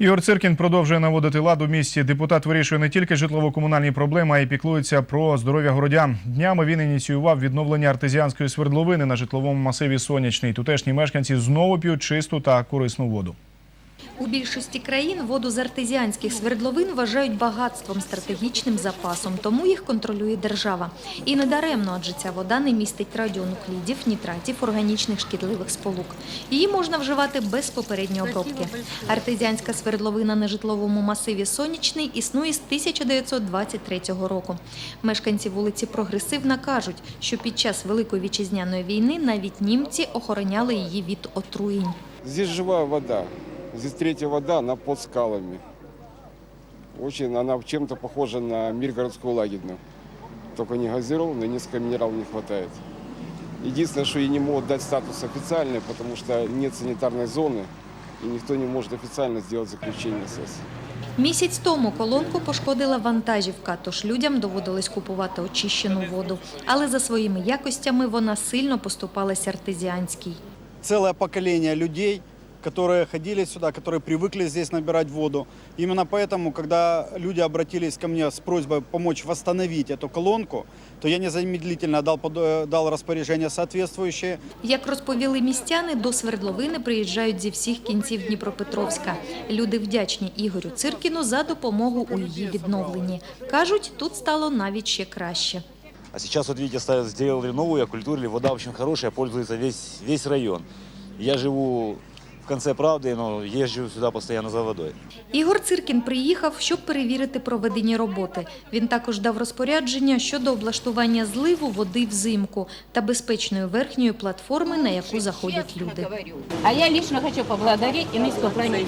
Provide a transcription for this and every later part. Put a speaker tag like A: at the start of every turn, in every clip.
A: Ігор Циркін продовжує наводити лад у місті. Депутат вирішує не тільки житлово-комунальні проблеми, а й піклується про здоров'я городян. Днями він ініціював відновлення артезіанської свердловини на житловому масиві Сонячний. Тутешні мешканці знову п'ють чисту та корисну воду.
B: У більшості країн воду з артезіанських свердловин вважають багатством, стратегічним запасом, тому їх контролює держава. І не даремно, адже ця вода не містить радіонуклідів, нітратів, органічних шкідливих сполук. Її можна вживати без попередньої обробки. Артезіанська свердловина на житловому масиві Сонячний існує з 1923 року. Мешканці вулиці Прогресивна кажуть, що під час Великої вітчизняної війни навіть німці охороняли її від отруєнь.
C: Здесь живая вода. Здесь третья вода, она под скалами. Очень она чем-то похожа на Миргородскую лагерную. Только не газированную, несколько минералов не хватает. Единственное, что ей не могут дать статус официальный, потому что нет санитарной зоны, и никто не может официально сделать заключение СЭС.
B: Місяць тому колонку пошкодила вантажівка, тож людям доводилось купувати очищену воду. Але за своїми якостями вона сильно поступалась артезіанській.
D: целое поколение людей, которые ходили сюда, которые привыкли здесь набирать воду. Именно поэтому, когда люди обратились ко мне с просьбой помочь восстановить эту колонку, то я незамедлительно дал, под- э, дал распоряжение соответствующее.
B: Як розповіли містяни, до свердловини приїжджають зі всіх кінців Дніпропетровська. Люди вдячні Ігорю Циркіну за допомогу у її відновленні. Кажуть, тут стало навіть ще краще.
E: А сейчас, вот видите, ставят- сделали новую, оккультурили. Вода очень хорошая, пользуется весь, весь район. Я живу в конце правды, но езжу сюда постоянно за водой.
B: Ігор Циркін приїхав, щоб перевірити проведені роботи. Він також дав розпорядження щодо облаштування зливу води взимку та безпечної верхньої платформи, на яку заходять люди.
F: А я лично хочу поблагодарить и низко кланяюсь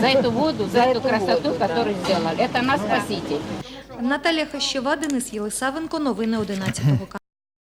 F: за эту воду, за эту красоту, которую сделали. Это наш спаситель.
B: Наталія Хащева, Денис Єлисавенко. Новини 11 каналу.